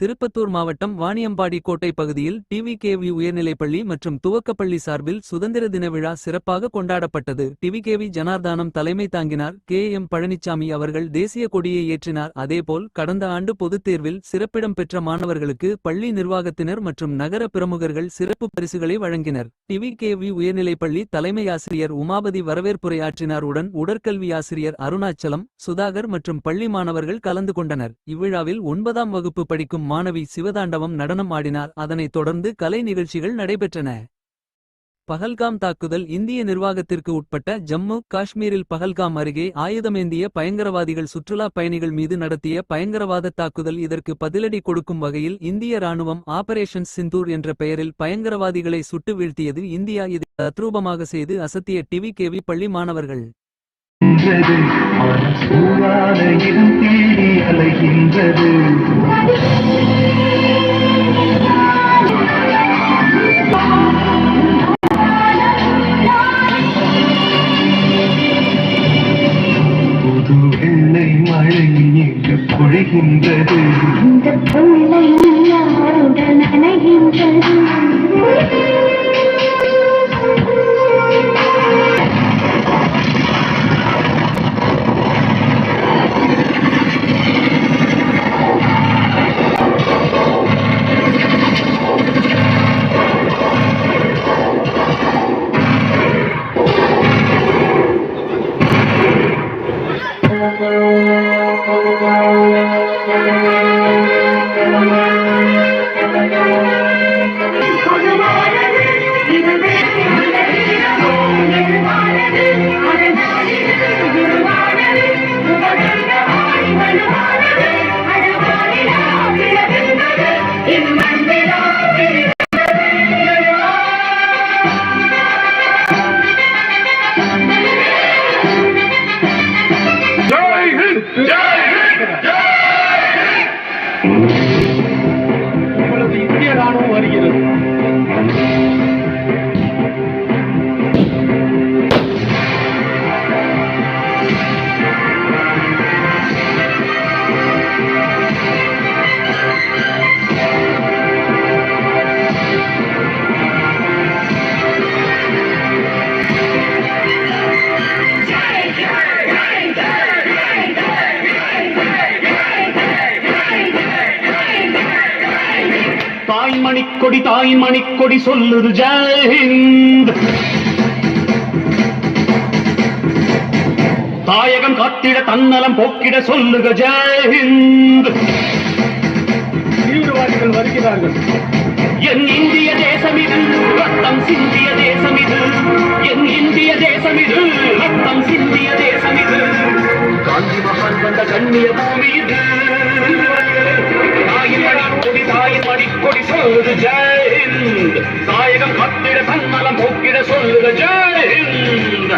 திருப்பத்தூர் மாவட்டம் வாணியம்பாடி கோட்டை பகுதியில் டிவிகேவி உயர்நிலைப்பள்ளி மற்றும் துவக்கப்பள்ளி சார்பில் சுதந்திர தின விழா சிறப்பாக கொண்டாடப்பட்டது. டிவிகேவி ஜனார்தானம் தலைமை தாங்கினார் கே எம் பழனிசாமி அவர்கள் தேசிய கொடியை ஏற்றினார். அதேபோல் கடந்த ஆண்டு பொதுத் தேர்வில் சிறப்பிடம் பெற்ற மாணவர்களுக்கு பள்ளி நிர்வாகத்தினர் மற்றும் நகர பிரமுகர்கள் சிறப்பு பரிசுகளை வழங்கினர். டிவிகேவி உயர்நிலைப்பள்ளி தலைமை ஆசிரியர் உமாபதி வரவேற்புரையாற்றினார் உடன் உடற்கல்வி ஆசிரியர் அருணாச்சலம் சுதாகர் மற்றும் பள்ளி மாணவர்கள் கலந்து கொண்டனர். இவ்விழாவில் ஒன்பதாம் வகுப்பு படிக்கும் மாணவி சிவதாண்டவம் நடனம் ஆடினார். அதனைத் தொடர்ந்து கலை நிகழ்ச்சிகள் நடைபெற்றன. பஹல்காம் தாக்குதல் இந்திய நிர்வாகத்திற்கு உட்பட்ட ஜம்மு காஷ்மீரில் பஹல்காம் அருகே ஆயுதமேந்திய பயங்கரவாதிகள் சுற்றுலா பயணிகள் மீது நடத்திய பயங்கரவாத தாக்குதல் இதற்கு பதிலடி கொடுக்கும் வகையில் இந்திய ராணுவம் ஆபரேஷன் சிந்தூர் என்ற பெயரில் பயங்கரவாதிகளை சுட்டு வீழ்த்தியது இந்தியா. இதை தத்ரூபமாக செய்து அசத்திய டிவி கேவி பள்ளி மாணவர்கள் அலைகின்றது மனசூடான தேடி அலைகின்றது. புது வெள்ளை மழை இங்கு பொழிகின்றது. இந்த பிள்ளை இந்திய Thank you. ராணுவம் வருகிறது தாய்மணிக்கொடி தாய்மணிக்கொடி சொல்லுது ஜெயஹிந்த். தாயகம் காத்திட தன்னலம் போக்கிட சொல்லுக ஜெயஹிந்த். தீவிரவாதிகள் வருகிறார்கள். என் இந்திய தேசம் இது ரத்தம் சிந்திய தேசம் இது என் இந்திய தேசம் இது ரத்தம் சிந்திய தேசம் இது காந்தி மகான் வந்த கண்ணிய பூமி இது தாயின் மடிக்கொடி சொல்லுது ஜெயஹிந்த் தாயகம் காத்திட தன்னலம் போக்கிட சொல்லுது ஜெயஹிந்த்